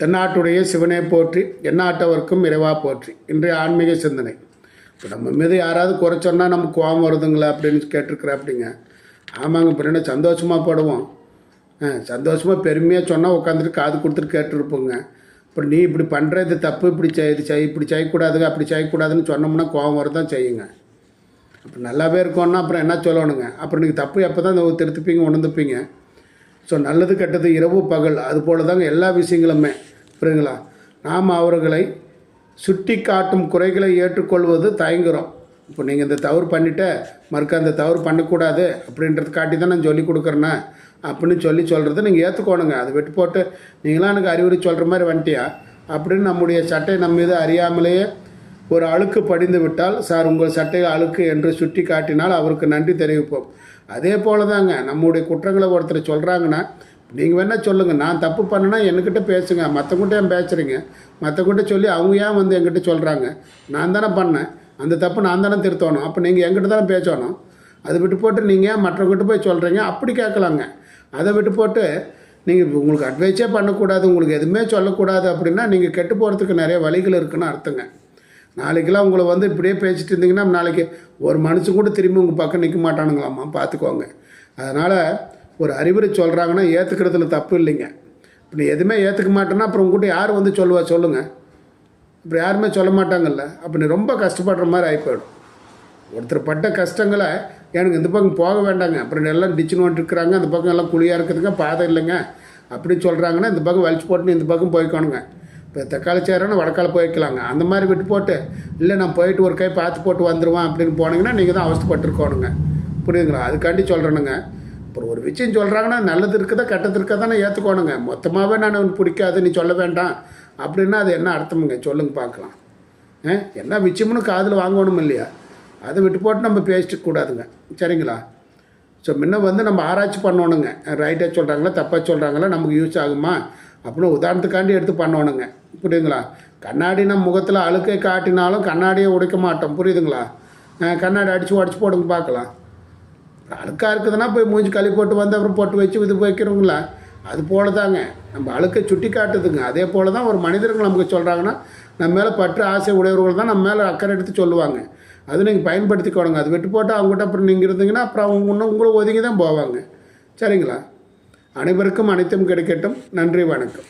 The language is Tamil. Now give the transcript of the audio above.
தென்னாட்டுடைய சிவனை போற்றி எந்நாட்டவர்க்கும் இறைவா போற்றி. இன்றைய ஆன்மீக சிந்தனை. இப்போ நம்ம மீது யாராவது குறை சொன்னால் நமக்கு கோபம் வருதுங்களா அப்படின்னு கேட்டிருக்கிற அப்படிங்க ஆமாங்க இப்போ என்ன சந்தோஷமாக போடுவோம்? ஆ சந்தோஷமாக பெருமையாக சொன்னால் உட்காந்துட்டு காது கொடுத்துட்டு கேட்டுருப்போங்க. அப்புறம் நீ இப்படி பண்ணுறது தப்பு இப்படி செய் இது செய் இப்படி செய்யக்கூடாதுங்க அப்படி செய்யக்கூடாதுன்னு சொன்னோம்னா கோபம் வரதான் செய்யுங்க. அப்போ நல்லாவே இருக்கோன்னா அப்புறம் என்ன சொல்லணுங்க? அப்புறம் நீங்கள் தப்பு எப்போ தான் திருத்துப்பீங்க உணர்ந்துப்பீங்க. ஸோ நல்லது கெட்டது இரவு பகல் அது போல தாங்க எல்லா விஷயங்களுமே. புரியுதுங்களா? நாம் அவர்களை சுட்டி காட்டும் குறைகளை ஏற்றுக்கொள்வது தயங்குறோம். இப்போ நீங்கள் இந்த தவறு பண்ணிட்ட மறுக்க அந்த தவறு பண்ணக்கூடாது அப்படின்றது காட்டி தான் நான் சொல்லி கொடுக்குறேண்ணே அப்படின்னு சொல்லி சொல்கிறத நீங்கள் ஏற்றுக்கோணுங்க அதை விட்டு போட்டு நீங்களாம் எனக்கு அறிவுரை சொல்கிற மாதிரி வந்துட்டியா? அப்படின்னு நம்முடைய சட்டை நம்ம மீது அறியாமலேயே ஒரு அழுக்கு படிந்து விட்டால் சார் உங்கள் சட்டை அழுக்கு என்று சுட்டி காட்டினால் அவருக்கு நன்றி தெரிவிப்போம். அதே போல தாங்க நம்முடைய குற்றங்களை ஒருத்தர் சொல்கிறாங்கன்னா நீங்கள் வேணால் சொல்லுங்கள் நான் தப்பு பண்ணேன்னா என்கிட்ட பேசுங்க. மற்றவங்கிட்ட ஏன் பேசுகிறீங்க மற்றவங்கிட்ட சொல்லி அவங்க ஏன் வந்து என்கிட்ட சொல்கிறாங்க நான் தானே பண்ணேன். அந்த தப்பு நான் தானே திருத்தணும். அப்போ நீங்கள் என்கிட்ட தானே பேசணும்? அதை விட்டு போட்டு நீங்கள் ஏன் மற்றவங்கிட்ட போய் சொல்கிறீங்க அப்படி கேட்கலாங்க. அதை விட்டு போட்டு நீங்கள் உங்களுக்கு அட்வைஸே பண்ணக்கூடாது. உங்களுக்கு எதுவுமே சொல்லக்கூடாது அப்படின்னா நீங்கள் கெட்டு போகிறதுக்கு நிறைய வழிகள் இருக்குன்னு அர்த்தங்க. நாளைக்கெல்லாம் உங்களை வந்து இப்படியே பேசிட்டு இருந்தீங்கன்னா நாளைக்கு ஒரு மனுஷன் கூட திரும்பி உங்கள் பக்கம் நிற்க மாட்டானுங்களாம்மா. பார்த்துக்கோங்க. அதனால் ஒரு அறிவுரை சொல்கிறாங்கன்னா ஏற்றுக்கிறதுல தப்பு இல்லைங்க. இப்போ நீ எதுவுமே ஏற்றுக்க மாட்டேன்னா அப்புறம் உங்ககிட்ட யார் வந்து சொல்லுவா சொல்லுங்கள் அப்புறம் யாருமே சொல்ல மாட்டாங்கல்ல. அப்போ நீ ரொம்ப கஷ்டப்படுற மாதிரி ஆகிப்போயிடும் ஒருத்தர் பட்ட கஷ்டங்களை எனக்கு இந்த பக்கம் போக வேண்டாங்க. அப்புறம் எல்லாம் டிச்சுன்னு இருக்கிறாங்க அந்த பக்கம் எல்லாம் குழியாக இருக்குதுங்க பாதை இல்லைங்க. அப்படின்னு சொல்கிறாங்கன்னா இந்த பக்கம் வலிச்சு போட்டுன்னு இந்த பக்கம் போய்க்கணுங்க. இப்போ தக்காளி சேரன்னு வடக்கால போய்க்கலாங்க. அந்த மாதிரி விட்டு போட்டு இல்லை நான் போயிட்டு ஒரு கை பார்த்து போட்டு வந்துடுவேன் அப்படின்னு போனீங்கன்னா நீங்கள் தான் அவஸ்தைப்பட்டுருக்கோணுங்க. புரியுதுங்களா? அதுக்காண்டி சொல்கிறேனுங்க அப்புறம் ஒரு விஷயம் சொல்கிறாங்கன்னா நல்லது இருக்குதா கெட்டது இருக்கதானே ஏற்றுக்கோணுங்க மொத்தமாகவே நான் உனக்கு பிடிக்காது நீ சொல்ல வேண்டாம். அப்படின்னா அது என்ன அர்த்தமுங்க? சொல்லுங்க பார்க்கலாம். ஆ என்ன விஷயம்னு காதில் வாங்கணும் இல்லையா? அதை விட்டு போட்டு நம்ம பேசிட்டு கூடாதுங்க. சரிங்களா? ஸோ முன்ன வந்து நம்ம ஆராய்ச்சி பண்ணணுங்க. ரைட்டாக சொல்கிறாங்களா தப்பாக சொல்கிறாங்களா நமக்கு யூஸ் ஆகுமா? அப்படின்னு உதாரணத்துக்காண்டி எடுத்து பண்ணணுங்க. புரியுதுங்களா? கண்ணாடி நம்ம முகத்தில் அழுக்கை காட்டினாலும் கண்ணாடியை உடைக்க மாட்டோம். புரியுதுங்களா? கண்ணாடி அடித்து உடச்சி போடுங்க பார்க்கலாம். அழுக்காக இருக்குதுன்னா போய் மூஞ்சி கழுவி போட்டு வந்து அப்புறம் போட்டு வச்சு இது வைக்கிறோங்களா அது போல தாங்க நம்ம அழுக்கை சுட்டி காட்டுதுங்க. அதே போல தான் ஒரு மனிதர்கள் நமக்கு சொல்கிறாங்கன்னா நம்ம மேலே பற்று ஆசை உடையவர்கள் தான் நம்ம மேலே அக்கறை எடுத்து சொல்லுவாங்க. அது நீங்கள் பயன்படுத்திக்கோடுங்க அது விட்டு போட்டு அவங்ககிட்ட அப்புறம் நீங்கள் இருந்தீங்கன்னா அப்புறம் அவங்க இன்னும் உங்களை ஒதுங்கி தான் போவாங்க. சரிங்களா? அனைவருக்கும் அனைத்தும் கிடைக்கட்டும். நன்றி வணக்கம்.